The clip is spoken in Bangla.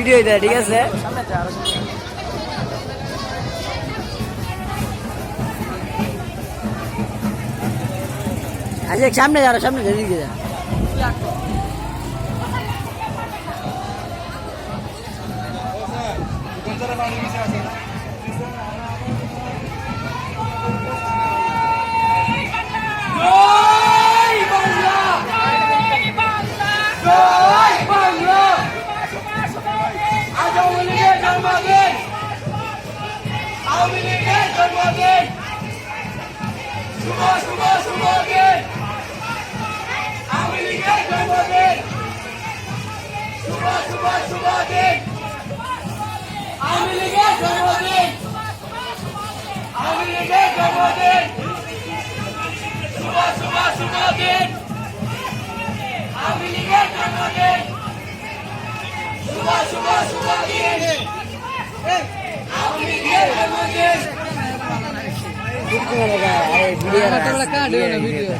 ভিডিও দেয় ঠিক আছে? আচ্ছা সামনে যারা সামনে যা দিকে যা জন্মদিন। আওয়ামী লীগের জন্মদিন। শুভ শুভ শুভ দিন। আওয়ামী লীগের জন্মদিন। শুভ শুভ শুভ দিন। আওয়ামী লীগের জন্মদিন। আওয়ামী লীগের জন্মদিন। শুভ শুভ শুভ দিন। আওয়ামী লীগের জন্মদিন। ভিডিও